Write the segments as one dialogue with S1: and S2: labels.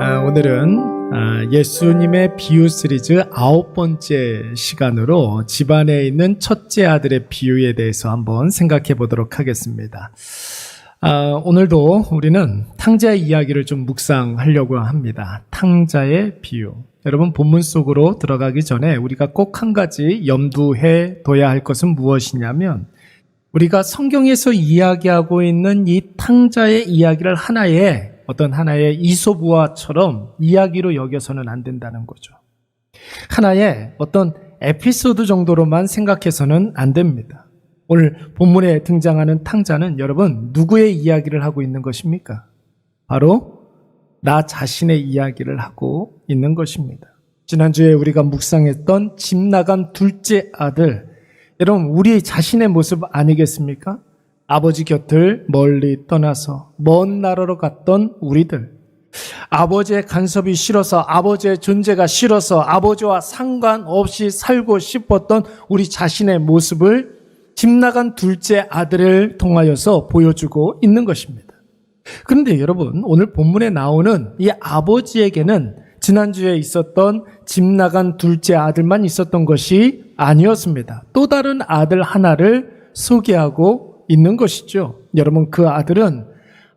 S1: 아, 오늘은 아, 예수님의 비유 시리즈 아홉 번째 시간으로 집안에 있는 첫째 아들의 비유에 대해서 한번 생각해 보도록 하겠습니다. 아, 오늘도 우리는 탕자의 이야기를 좀 묵상하려고 합니다. 탕자의 비유. 여러분 본문 속으로 들어가기 전에 우리가 꼭 한 가지 염두해 둬야 할 것은 무엇이냐면 우리가 성경에서 이야기하고 있는 이 탕자의 이야기를 하나의 어떤 하나의 이소부화처럼 이야기로 여겨서는 안 된다는 거죠. 하나의 어떤 에피소드 정도로만 생각해서는 안 됩니다. 오늘 본문에 등장하는 탕자는 여러분 누구의 이야기를 하고 있는 것입니까? 바로 나 자신의 이야기를 하고 있는 것입니다. 지난주에 우리가 묵상했던 집 나간 둘째 아들, 여러분 우리 자신의 모습 아니겠습니까? 아버지 곁을 멀리 떠나서 먼 나라로 갔던 우리들. 아버지의 간섭이 싫어서 아버지의 존재가 싫어서 아버지와 상관없이 살고 싶었던 우리 자신의 모습을 집 나간 둘째 아들을 통하여서 보여주고 있는 것입니다. 그런데 여러분, 오늘 본문에 나오는 이 아버지에게는 지난주에 있었던 집 나간 둘째 아들만 있었던 것이 아니었습니다. 또 다른 아들 하나를 소개하고 있는 것이죠. 여러분, 그 아들은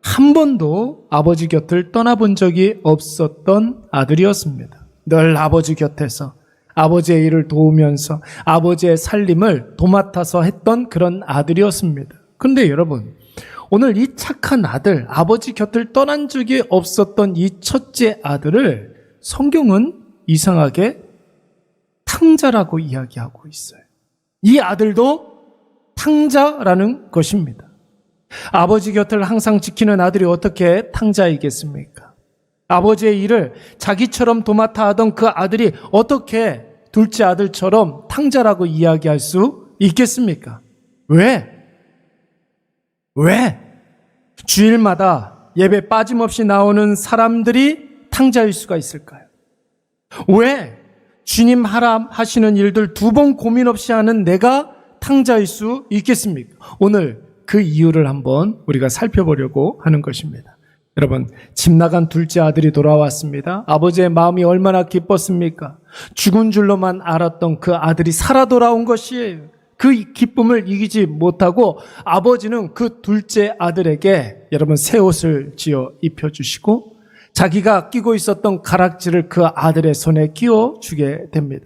S1: 한 번도 아버지 곁을 떠나본 적이 없었던 아들이었습니다. 늘 아버지 곁에서 아버지의 일을 도우면서 아버지의 살림을 도맡아서 했던 그런 아들이었습니다. 근데 여러분, 오늘 이 착한 아들, 아버지 곁을 떠난 적이 없었던 이 첫째 아들을 성경은 이상하게 탕자라고 이야기하고 있어요. 이 아들도 탕자라는 것입니다. 아버지 곁을 항상 지키는 아들이 어떻게 탕자이겠습니까? 아버지의 일을 자기처럼 도맡아 하던 그 아들이 어떻게 둘째 아들처럼 탕자라고 이야기할 수 있겠습니까? 왜? 왜? 주일마다 예배 빠짐없이 나오는 사람들이 탕자일 수가 있을까요? 왜? 주님 하람 하시는 일들 두 번 고민 없이 하는 내가 탕자일 수 있겠습니까? 오늘 그 이유를 한번 우리가 살펴보려고 하는 것입니다. 여러분, 집 나간 둘째 아들이 돌아왔습니다. 아버지의 마음이 얼마나 기뻤습니까? 죽은 줄로만 알았던 그 아들이 살아 돌아온 것이에요. 그 기쁨을 이기지 못하고 아버지는 그 둘째 아들에게 여러분 새 옷을 지어 입혀주시고 자기가 끼고 있었던 가락지를 그 아들의 손에 끼워 주게 됩니다.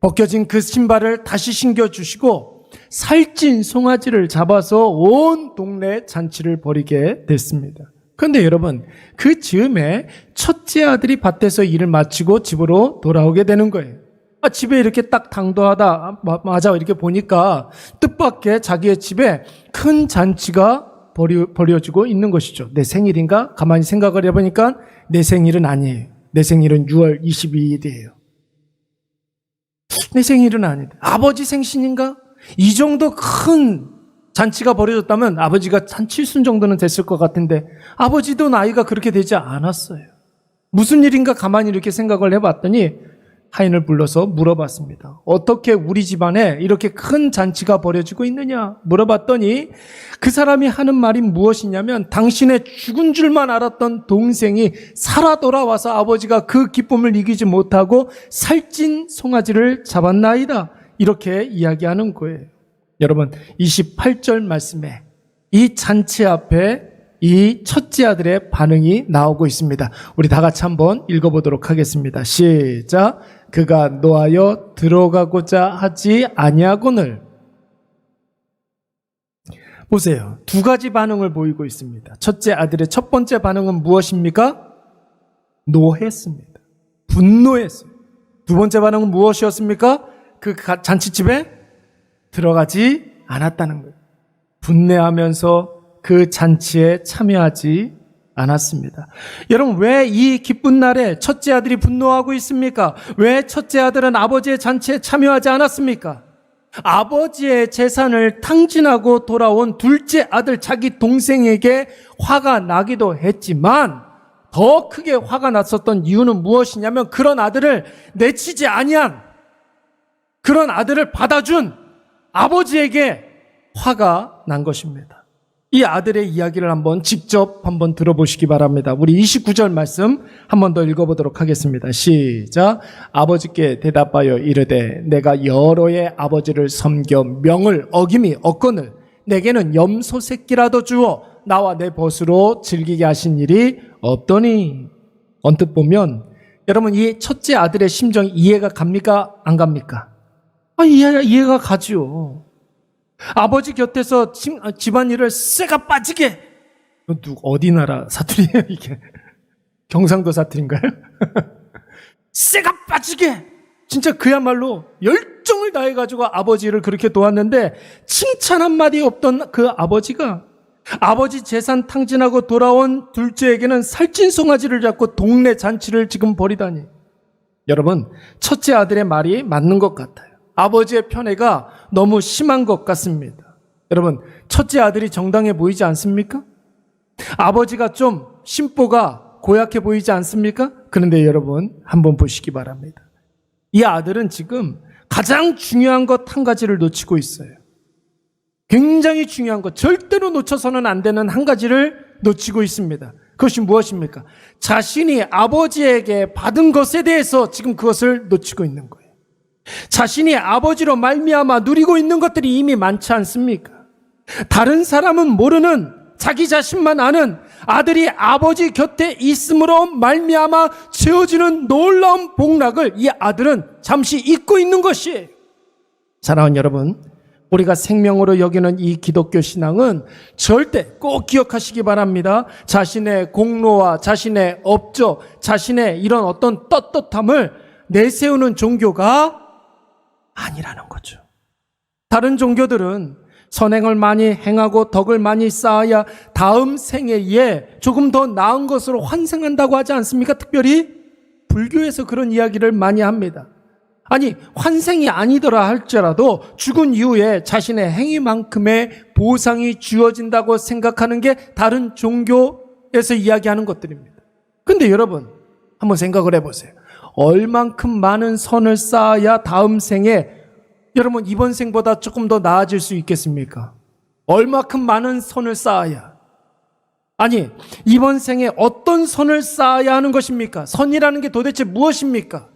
S1: 벗겨진 그 신발을 다시 신겨주시고 살찐 송아지를 잡아서 온 동네 잔치를 벌이게 됐습니다. 그런데 여러분, 그 즈음에 첫째 아들이 밭에서 일을 마치고 집으로 돌아오게 되는 거예요. 아, 집에 이렇게 딱 당도하다, 아, 마- 맞아, 이렇게 보니까 뜻밖의 자기의 집에 큰 잔치가 벌여, 벌어지고 있는 것이죠. 내 생일인가? 가만히 생각을 해보니까 내 생일은 아니에요. 내 생일은 6월 22일이에요. 내 생일은 아니다. 아버지 생신인가? 이 정도 큰 잔치가 벌어졌다면 아버지가 한 칠순 정도는 됐을 것 같은데 아버지도 나이가 그렇게 되지 않았어요. 무슨 일인가 가만히 이렇게 생각을 해봤더니 하인을 불러서 물어봤습니다. 어떻게 우리 집안에 이렇게 큰 잔치가 벌어지고 있느냐? 물어봤더니 그 사람이 하는 말이 무엇이냐면 당신의 죽은 줄만 알았던 동생이 살아 돌아와서 아버지가 그 기쁨을 이기지 못하고 살찐 송아지를 잡았나이다. 이렇게 이야기하는 거예요. 여러분, 28절 말씀에 이 잔치 앞에 이 첫째 아들의 반응이 나오고 있습니다. 우리 다 같이 한번 읽어보도록 하겠습니다. 시작. 그가 노하여 들어가고자 하지 아니하거늘. 보세요. 두 가지 반응을 보이고 있습니다. 첫째 아들의 첫 번째 반응은 무엇입니까? 노했습니다. 분노했어요. 두 번째 반응은 무엇이었습니까? 그 가- 잔치집에 들어가지 않았다는 거예요. 분내하면서 그 잔치에 참여하지 않았습니다. 여러분, 왜 이 기쁜 날에 첫째 아들이 분노하고 있습니까? 왜 첫째 아들은 아버지의 잔치에 참여하지 않았습니까? 아버지의 재산을 탕진하고 돌아온 둘째 아들 자기 동생에게 화가 나기도 했지만 더 크게 화가 났었던 이유는 무엇이냐면 그런 아들을 내치지 아니한 그런 아들을 받아준 아버지에게 화가 난 것입니다. 이 아들의 이야기를 한번 직접 한번 들어보시기 바랍니다. 우리 29절 말씀 한번 더 읽어보도록 하겠습니다. 시작. 아버지께 대답하여 이르되 내가 여러 의 아버지를 섬겨 명을 어김이 없거늘 내게는 염소 새끼라도 주어 나와 내 벗으로 즐기게 하신 일이 없더니 언뜻 보면 여러분 이 첫째 아들의 심정 이해가 갑니까? 안 갑니까? 아, 이해, 이해가 가죠. 아버지 곁에서 집- 아, 집안일을 쇠가 빠지게. 누 어디 나라 사투리예요 이게? 경상도 사투리인가요? 쇠가 빠지게! 진짜 그야말로 열정을 다해가지고 아버지를 그렇게 도왔는데 칭찬 한마디 없던 그 아버지가 아버지 재산 탕진하고 돌아온 둘째에게는 살찐 송아지를 잡고 동네 잔치를 지금 벌이다니. 여러분 첫째 아들의 말이 맞는 것 같아요 아버지의 편애가 너무 심한 것 같습니다 여러분 첫째 아들이 정당해 보이지 않습니까? 아버지가 좀 심보가 고약해 보이지 않습니까? 그런데 여러분 한번 보시기 바랍니다. 이 아들은 지금 가장 중요한 것 한 가지를 놓치고 있어요. 굉장히 중요한 것, 절대로 놓쳐서는 안 되는 한 가지를 놓치고 있습니다. 그것이 무엇입니까? 자신이 아버지에게 받은 것에 대해서 지금 그것을 놓치고 있는 거예요. 자신이 아버지로 말미암아 누리고 있는 것들이 이미 많지 않습니까? 다른 사람은 모르는 자기 자신만 아는 아들이 아버지 곁에 있음으로 말미암아 채워지는 놀라운 복락을 이 아들은 잠시 잊고 있는 것이에요. 사랑하는 여러분, 우리가 생명으로 여기는 이 기독교 신앙은 절대 꼭 기억하시기 바랍니다. 자신의 공로와 자신의 업적, 자신의 이런 어떤 떳떳함을 내세우는 종교가 아니라는 거죠. 다른 종교들은 선행을 많이 행하고 덕을 많이 쌓아야 다음 생애에 조금 더 나은 것으로 환생한다고 하지 않습니까? 특별히 불교에서 그런 이야기를 많이 합니다. 아니, 환생이 아니더라 할지라도 죽은 이후에 자신의 행위만큼의 보상이 주어진다고 생각하는 게 다른 종교에서 이야기하는 것들입니다. 근데 여러분, 한번 생각을 해보세요. 얼만큼 많은 선을 쌓아야 다음 생에 여러분 이번 생보다 조금 더 나아질 수 있겠습니까? 얼마큼 많은 선을 쌓아야 아니 이번 생에 어떤 선을 쌓아야 하는 것입니까? 선이라는 게 도대체 무엇입니까?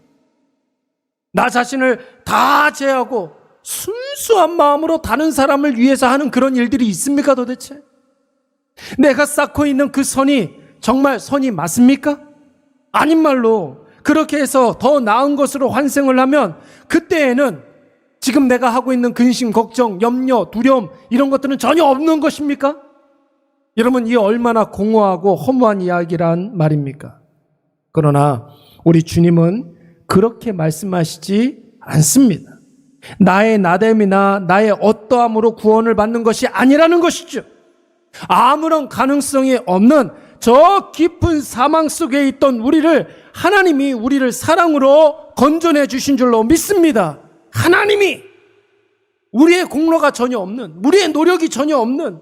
S1: 나 자신을 다 제하고 순수한 마음으로 다른 사람을 위해서 하는 그런 일들이 있습니까 도대체? 내가 쌓고 있는 그 선이 정말 선이 맞습니까? 아닌 말로 그렇게 해서 더 나은 것으로 환생을 하면 그때에는 지금 내가 하고 있는 근심, 걱정, 염려, 두려움 이런 것들은 전혀 없는 것입니까? 여러분 이 얼마나 공허하고 허무한 이야기란 말입니까? 그러나 우리 주님은 그렇게 말씀하시지 않습니다. 나의 나됨이나 나의 어떠함으로 구원을 받는 것이 아니라는 것이죠. 아무런 가능성이 없는 저 깊은 사망 속에 있던 우리를 하나님이 우리를 사랑으로 건져내 주신 줄로 믿습니다. 하나님이 우리의 공로가 전혀 없는, 우리의 노력이 전혀 없는,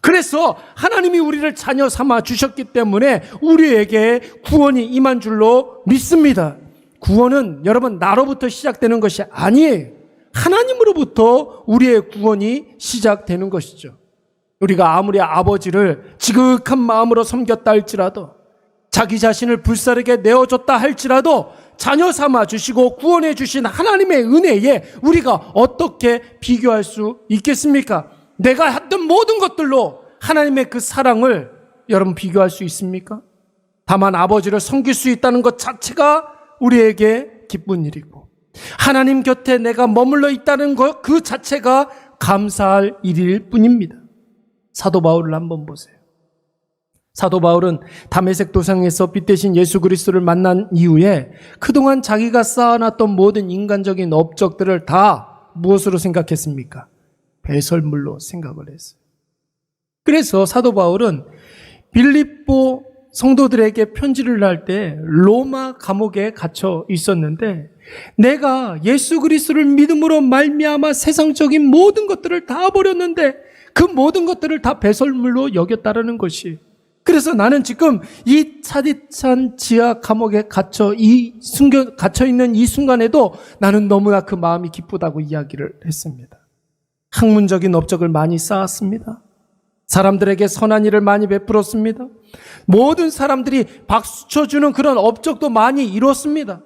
S1: 그래서 하나님이 우리를 자녀 삼아 주셨기 때문에 우리에게 구원이 임한 줄로 믿습니다. 구원은 여러분 나로부터 시작되는 것이 아니에요. 하나님으로부터 우리의 구원이 시작되는 것이죠. 우리가 아무리 아버지를 지극한 마음으로 섬겼다 할지라도 자기 자신을 불사르게 내어줬다 할지라도 자녀 삼아 주시고 구원해 주신 하나님의 은혜에 우리가 어떻게 비교할 수 있겠습니까? 내가 했던 모든 것들로 하나님의 그 사랑을 여러분 비교할 수 있습니까? 다만 아버지를 섬길 수 있다는 것 자체가 우리에게 기쁜 일이고 하나님 곁에 내가 머물러 있다는 것 그 자체가 감사할 일일 뿐입니다. 사도 바울을 한번 보세요. 사도 바울은 담에색 도상에서 빛 대신 예수 그리스도를 만난 이후에 그동안 자기가 쌓아놨던 모든 인간적인 업적들을 다 무엇으로 생각했습니까? 배설물로 생각을 했어요. 그래서 사도 바울은 빌립보 성도들에게 편지를 할 때 로마 감옥에 갇혀 있었는데 내가 예수 그리스도를 믿음으로 말미암아 세상적인 모든 것들을 다 버렸는데 그 모든 것들을 다 배설물로 여겼다라는 것이 그래서 나는 지금 이 차디찬 지하 감옥에 갇혀 이 순간 갇혀 있는 이 순간에도 나는 너무나 그 마음이 기쁘다고 이야기를 했습니다. 학문적인 업적을 많이 쌓았습니다. 사람들에게 선한 일을 많이 베풀었습니다. 모든 사람들이 박수 쳐주는 그런 업적도 많이 이뤘습니다.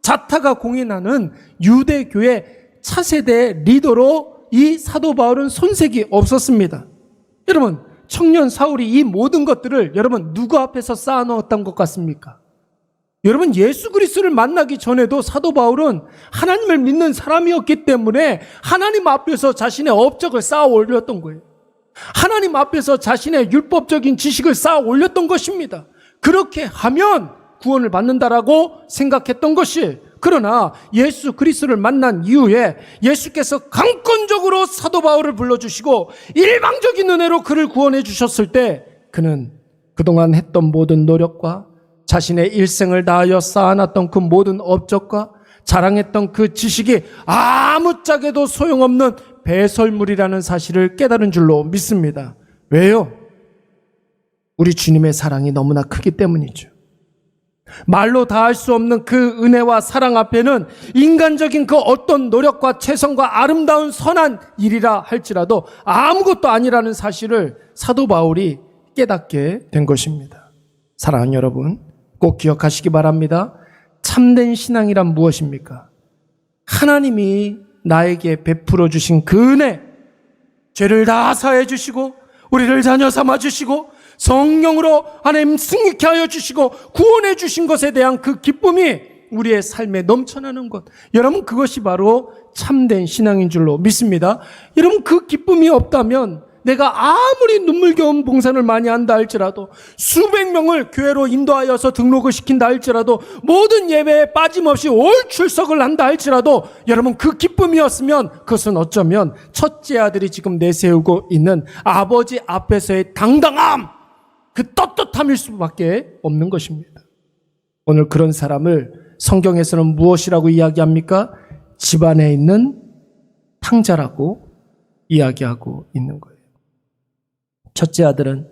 S1: 자타가 공인하는 유대교의 차세대 리더로 이 사도 바울은 손색이 없었습니다. 여러분, 청년 사울이 이 모든 것들을 여러분 누구 앞에서 쌓아 놓았던 것 같습니까? 여러분 예수 그리스도를 만나기 전에도 사도 바울은 하나님을 믿는 사람이었기 때문에 하나님 앞에서 자신의 업적을 쌓아 올렸던 거예요. 하나님 앞에서 자신의 율법적인 지식을 쌓아 올렸던 것입니다. 그렇게 하면 구원을 받는다라고 생각했던 것이 그러나 예수 그리스도를 만난 이후에 예수께서 강권적으로 사도 바울을 불러주시고 일방적인 은혜로 그를 구원해 주셨을 때 그는 그동안 했던 모든 노력과 자신의 일생을 다하여 쌓아놨던 그 모든 업적과 자랑했던 그 지식이 아무짝에도 소용없는 배설물이라는 사실을 깨달은 줄로 믿습니다. 왜요? 우리 주님의 사랑이 너무나 크기 때문이죠. 말로 다 할 수 없는 그 은혜와 사랑 앞에는 인간적인 그 어떤 노력과 최선과 아름다운 선한 일이라 할지라도 아무것도 아니라는 사실을 사도 바울이 깨닫게 된 것입니다. 사랑하는 여러분, 꼭 기억하시기 바랍니다. 참된 신앙이란 무엇입니까? 하나님이 나에게 베풀어 주신 그 은혜, 죄를 다 사해 주시고, 우리를 자녀 삼아 주시고, 성령으로 하나님 승리케 하여 주시고, 구원해 주신 것에 대한 그 기쁨이 우리의 삶에 넘쳐나는 것. 여러분, 그것이 바로 참된 신앙인 줄로 믿습니다. 여러분, 그 기쁨이 없다면 내가 아무리 눈물겨운 봉사를 많이 한다 할지라도 수백 명을 교회로 인도하여서 등록을 시킨다 할지라도 모든 예배에 빠짐없이 올 출석을 한다 할지라도 여러분 그 기쁨이었으면 그것은 어쩌면 첫째 아들이 지금 내세우고 있는 아버지 앞에서의 당당함 그 떳떳함일 수밖에 없는 것입니다. 오늘 그런 사람을 성경에서는 무엇이라고 이야기합니까? 집안에 있는 탕자라고 이야기하고 있는 거예요. 첫째 아들은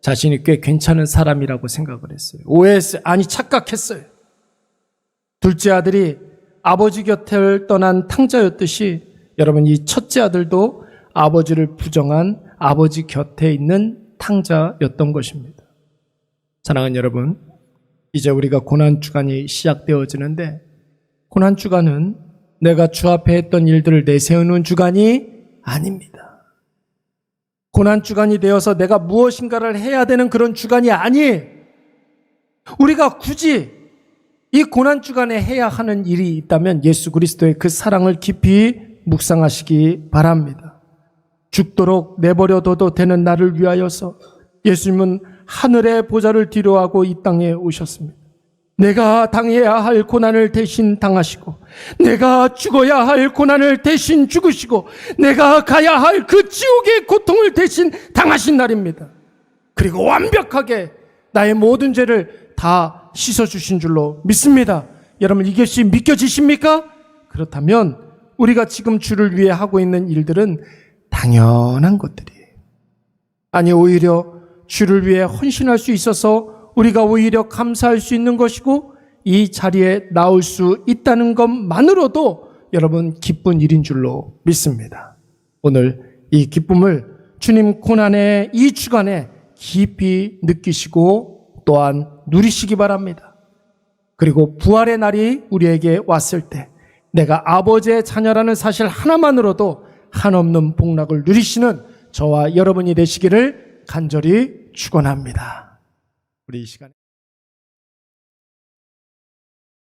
S1: 자신이 꽤 괜찮은 사람이라고 생각을 했어요. 오해했어요. 아니, 착각했어요. 둘째 아들이 아버지 곁을 떠난 탕자였듯이 여러분 이 첫째 아들도 아버지를 부정한 아버지 곁에 있는 탕자였던 것입니다. 사랑하는 여러분, 이제 우리가 고난주간이 시작되어지는데 고난주간은 내가 주 앞에 했던 일들을 내세우는 주간이 아닙니다. 고난 주간이 되어서 내가 무엇인가를 해야 되는 그런 주간이 아니. 우리가 굳이 이 고난 주간에 해야 하는 일이 있다면 예수 그리스도의 그 사랑을 깊이 묵상하시기 바랍니다. 죽도록 내버려둬도 되는 나를 위하여서 예수님은 하늘의 보좌를 뒤로하고 이 땅에 오셨습니다. 내가 당해야 할 고난을 대신 당하시고, 내가 죽어야 할 고난을 대신 죽으시고, 내가 가야 할 그 지옥의 고통을 대신 당하신 날입니다. 그리고 완벽하게 나의 모든 죄를 다 씻어주신 줄로 믿습니다. 여러분, 이것이 믿겨지십니까? 그렇다면, 우리가 지금 주를 위해 하고 있는 일들은 당연한 것들이에요. 아니, 오히려 주를 위해 헌신할 수 있어서 우리가 오히려 감사할 수 있는 것이고 이 자리에 나올 수 있다는 것만으로도 여러분 기쁜 일인 줄로 믿습니다. 오늘 이 기쁨을 주님 고난의 이 주간에 깊이 느끼시고 또한 누리시기 바랍니다. 그리고 부활의 날이 우리에게 왔을 때 내가 아버지의 자녀라는 사실 하나만으로도 한없는 복락을 누리시는 저와 여러분이 되시기를 간절히 축원합니다. 우리 이 시간에